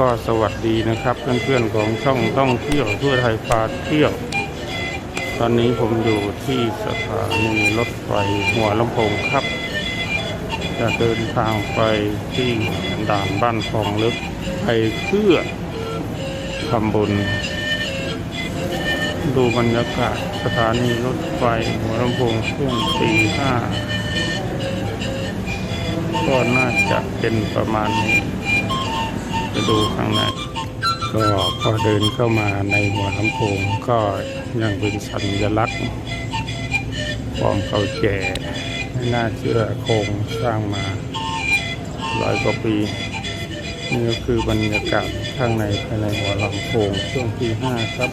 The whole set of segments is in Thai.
ก็สวัสดีนะครับ เพื่อนๆของช่องต้องเที่ยวทั่วไทยพาเที่ยว ตอนนี้ผมอยู่ที่สถานีรถไฟหัวลำโพงครับ จะเดินทางไปที่ด่านบ้านคลองลึกไปเพื่อทำบุญดูบรรยากาศสถานีรถไฟหัวลำโพงช่วงตีห้าก็น่าจะเป็นประมาณนี้ ไปดูข้างในก็พอเดินเข้ามาในหัวลำโพงก็ยังเป็นสัญลักษณ์ความเก่าแก่ไม่น่าเชื่อโครงสร้างมาร้อยกว่าปีนี่ก็คือบรรยากาศข้างในภายในหัวลำโพงช่วงที่ห้าครับ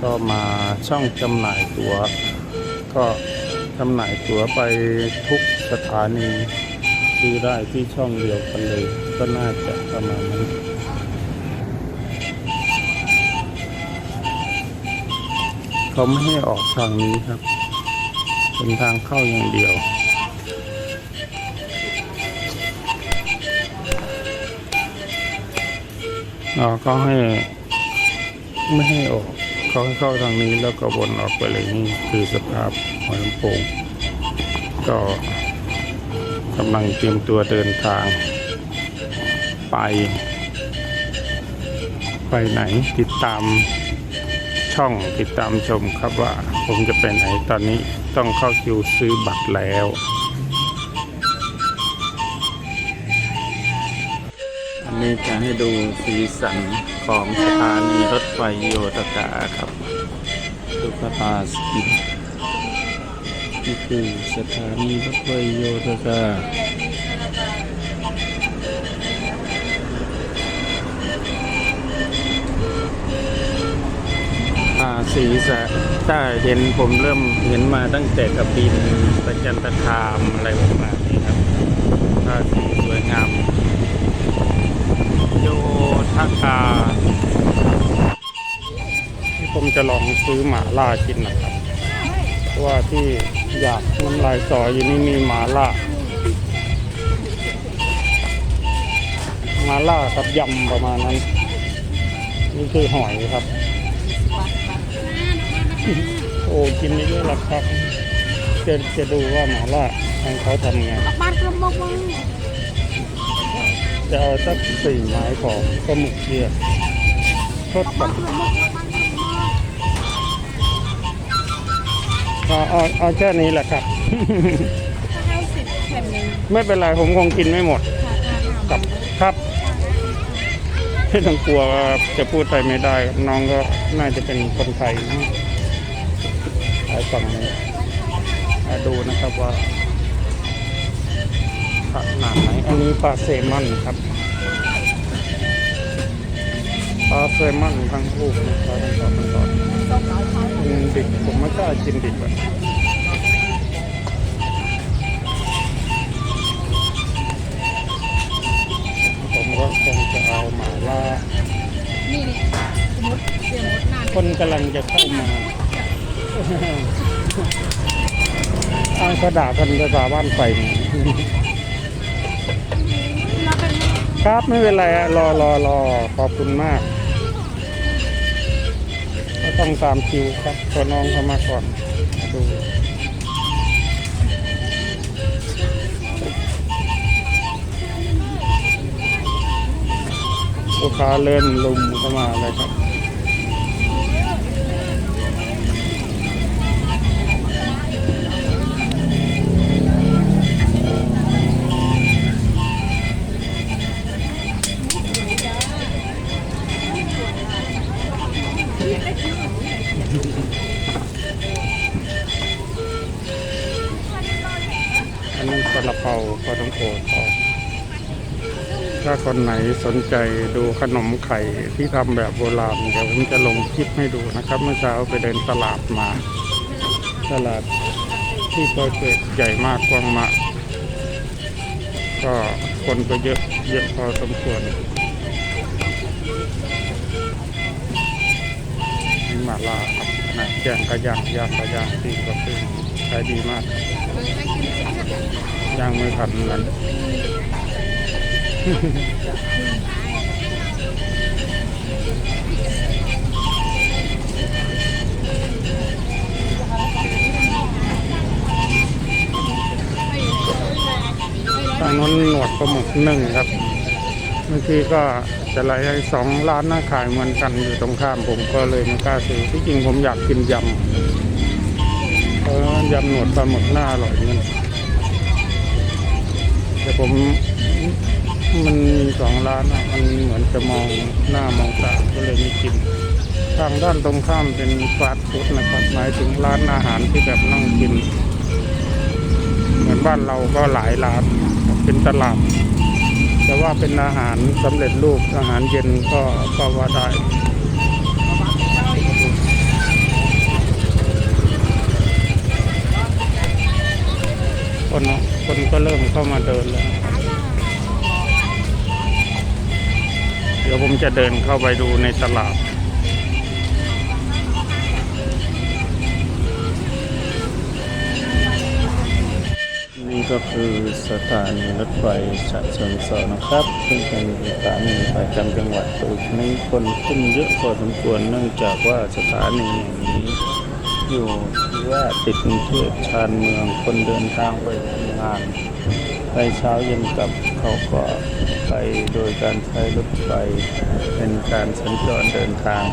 ก็มาช่องจำหน่ายตัว๋ว ก็จำหน่ายตั๋วไปทุกสถานี ซื้อได้ที่ช่องเดียวกันเลย ก็น่าจะประมาณนั้นเขาไม่ให้ออกทางนี้ครับ เป็นทางเข้าอย่างเดียวเราก็ให้ไม่ให้ออกเขาให้เข้าทางนี้แล้วก็วนออกไปเลยนี่คือสภาพหัวลำโพงก็ กำลังเตรียมตัวเดินทาง ไป ไปไหนติดตามช่องติดตามชมครับว่าผมจะไปไหนตอนนี้ต้องเข้าคิวซื้อบัตรแล้วอันนี้จะให้ดูสีสันของสถานีรถไฟโยธกาครับ สุขภาสกิน นี่คือสถานีรถไฟโยธกาอาสีสันถ้าเห็นผมเริ่มเห็นมาตั้งแต่กับบินประจันตคามอะไรประมาณนี้ครับถ้าสีสวยงาม โยธกาที่ผมจะลองซื้อหมาล่ากินนะครับ เพราะว่าที่ อยากน้ำลายสอยอยู่นี่มีหมาล่าหมาล่ากับยำประมาณนั้น นี่คือหอยครับ โอ้กินนี่ด้วยราคาจะจะดูว่าหมาล่าทางเขาทำไงบ้านกระบอกมึงจะเอาสักสี่ไม้ของปลาหมึกเชียทดกับ เอาเอาเอาแค่นี้แหละครับ ถ้าให้สิบแผ่นหนึ่งไม่เป็นไรผมคงกินไม่หมดค่ะครับครับไม่ต้องกลัวว่าจะพูดไทยไม่ได้น้องก็น่าจะเป็นคนไทยนะหลายฝั่งนี้มาดูนะครับว่าขนาดไหนอันนี้ปลาเซลมอนครับปลาเซลมอนทั้งลูกนะครับทั้งสองทั้งสอง สองร้อยเท่ากินดิบผมไม่กล้ากินดิบอะผมก็คงจะเอาหมาล่านี่นี่สมมติเสียมดนานคนกำลังจะเข้ามาอ้างกระดาษพันภาษาบ้านไฟเราเป็นครับไม่เป็นไรอะรอรอรอขอบคุณมาก ก็ต้องตามคิวครับตัวน้องเข้ามาก่อนมาดูลูกค้าเล่นลุมเข้ามาเลยครับาคนไหนสนใจดูขนมไข่ที่ทำแบบโบราณ เดี๋ยวผมจะลงคลิปให้ดูนะครับ เมื่อเช้าไปเดินตลาดมา ตลาดที่ปอยเปิดใหญ่มากกว้างมากก็คนก็เยอะเยอะพอสมควรนี่มาลาครับนะแกงกระย่างย่างกระย่างตีกระปิ้งขายดีมากย่างไม่ทันกัน ทางนั้นหนวดปลาหมึกหนึ่งครับเมื่อกี้ก็จะไล่ให้สองร้านหน้าขายเหมือนกันอยู่ตรงข้ามผมก็เลยไม่กล้าซื้อที่จริงผมอยากกินยำเพราะยำหนวดปลาหมึกหน้าอร่อยเงินแต่ผม มันมีสองร้านอะมันเหมือนจะมองหน้ามองตาก็เลยไม่กิน ทางด้านตรงข้ามเป็นฟาสต์ฟู้ดนะครับหมายถึงร้านอาหารที่แบบนั่งกิน เหมือนบ้านเราก็หลายร้านเป็นตลาดแต่ว่าเป็นอาหารสำเร็จรูปอาหารเย็นก็ก็ว่าได้คนคนก็เริ่มเข้ามาเดินแล้ว ดี๋ยวผมจะเดินเข้าไปดูในตลาด นี่ก็คือสถานีรถไฟฉะเชิงเทรานะครับซึ่งเป็นสถานีประจำจังหวัดตึกนี้คนขึ้นเยอะพอสมควรเนื่องจากว่าสถานีแห่งนี้อยู่ที่ว่าติดกรุงเทพชานเมืองคนเดินทางไปทำงาน ไปเช้าเย็นกลับเขาก็ไปโดยการใช้รถไฟเป็นการสัญจรเดินทาง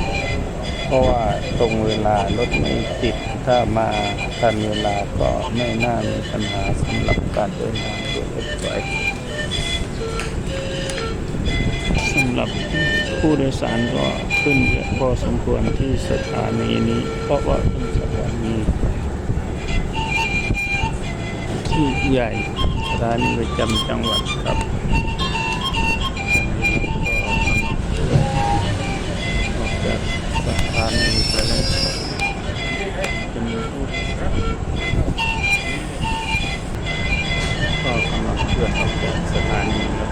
เพราะว่าตรงเวลารถไม่ติดถ้ามาทันเวลาก็ไม่น่ามีปัญหาสำหรับการเดินทางโดยรถไฟสำหรับผู้โดยสารก็ขึ้นเยอะพอสมควรที่สถานีนี้ เพราะว่าเป็นสถานีที่ใหญ่ ร้านประจำจังหวัดครับออกจากสะพานนี้ไปแล้วจะมีผู้ก็กำลังเคลื่อนออกจากสถานีแล้ว